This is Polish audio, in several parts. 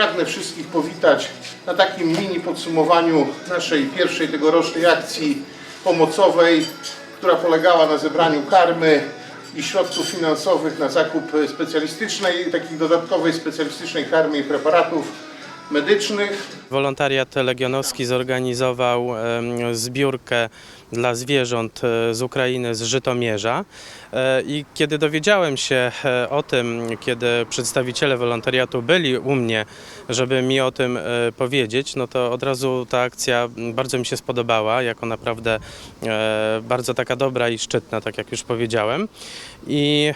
pragnę wszystkich powitać na takim mini podsumowaniu naszej pierwszej tegorocznej akcji pomocowej, która polegała na zebraniu karmy i środków finansowych na zakup specjalistycznej, takiej dodatkowej specjalistycznej karmy i preparatów medycznych. Wolontariat Legionowski zorganizował zbiórkę dla zwierząt e, z Ukrainy, z Żytomierza. E, I kiedy dowiedziałem się e, o tym, kiedy przedstawiciele wolontariatu byli u mnie, żeby mi o tym powiedzieć, no to od razu ta akcja bardzo mi się spodobała, jako naprawdę bardzo taka dobra i szczytna, tak jak już powiedziałem. I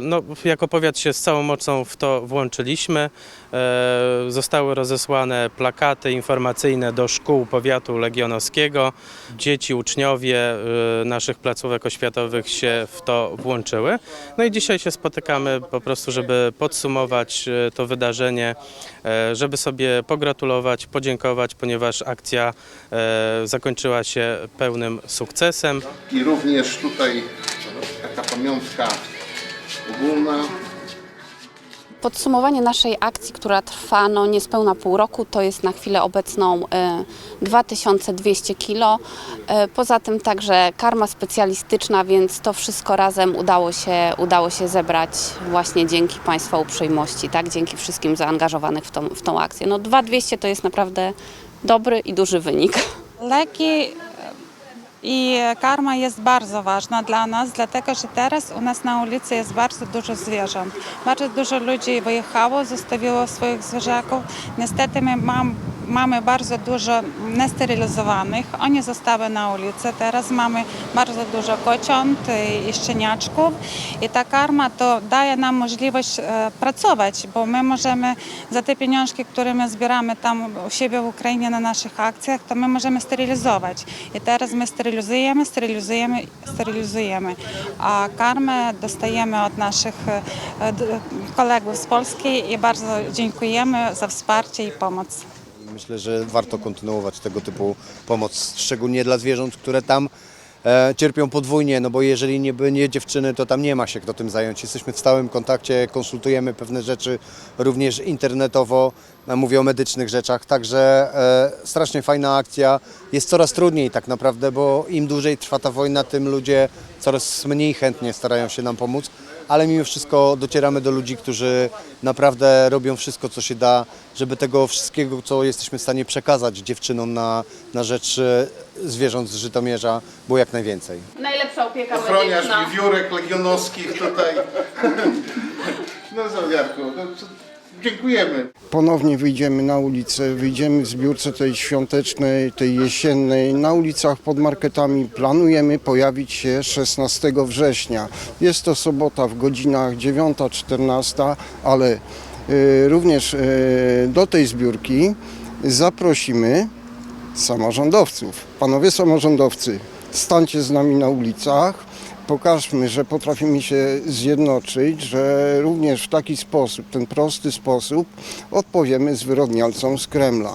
no, jako powiat się z całą mocą w to włączyliśmy. Zostały rozesłane plakaty informacyjne do szkół powiatu legionowskiego. Dzieci, uczniowie e, naszych placówek oświatowych się w to włączyły. No i dzisiaj się spotykamy po prostu, żeby podsumować e, to wydarzenie, e, żeby sobie pogratulować, podziękować, ponieważ akcja zakończyła się pełnym sukcesem. I również tutaj taka pamiątka ogólna. Podsumowanie naszej akcji, która trwa no, niespełna pół roku, to jest na chwilę obecną e, 2200 kg. E, poza tym także karma specjalistyczna, więc to wszystko razem udało się, udało się zebrać właśnie dzięki Państwa uprzejmości, tak? dzięki wszystkim zaangażowanych w tą, w tą akcję. No 2200 to jest naprawdę dobry i duży wynik. Leki i karma jest bardzo ważna dla nas, dlatego że teraz u nas na ulicy jest bardzo dużo zwierząt. Bardzo dużo ludzi wyjechało, zostawiło swoich zwierzaków. Niestety my mam, mamy bardzo dużo nesterylizowanych. Oni zostały na ulicy. Teraz mamy bardzo dużo kociąt i szczeniaczków. I ta karma to daje nam możliwość e, pracować, bo my możemy za te pieniążki, które my zbieramy tam u siebie w Ukrainie na naszych akcjach, to my możemy sterylizować. I teraz my sterylizujemy, sterylizujemy, sterylizujemy. A karmę dostajemy od naszych e, kolegów z Polski i bardzo dziękujemy za wsparcie i pomoc. Myślę, że warto kontynuować tego typu pomoc, szczególnie dla zwierząt, które tam e, cierpią podwójnie, no bo jeżeli nie będzie dziewczyny, to tam nie ma się kto tym zająć. Jesteśmy w stałym kontakcie, konsultujemy pewne rzeczy również internetowo, e, mówię o medycznych rzeczach, także e, strasznie fajna akcja. Jest coraz trudniej tak naprawdę, bo im dłużej trwa ta wojna, tym ludzie coraz mniej chętnie starają się nam pomóc ale mimo wszystko docieramy do ludzi, którzy naprawdę robią wszystko, co się da, żeby tego wszystkiego, co jesteśmy w stanie przekazać dziewczynom na, na rzecz e, zwierząt z Żytomierza, było jak najwięcej. Najlepsza opieka Ochroniarz wiewiórek legionowskich tutaj. No Zawiarku, no, dziękujemy. ponownie wyjdziemy na ulicę, wyjdziemy w zbiórce tej świątecznej, tej jesiennej. Na ulicach pod marketami planujemy pojawić się 16 września. Jest to sobota w godzinach 9-14, ale y, również y, do tej zbiórki zaprosimy samorządowców. Panowie samorządowcy, stańcie z nami na ulicach. Pokażmy, że potrafimy się zjednoczyć, że również w taki sposób, ten prosty sposób, odpowiemy zwyrodnialcom z Kremla.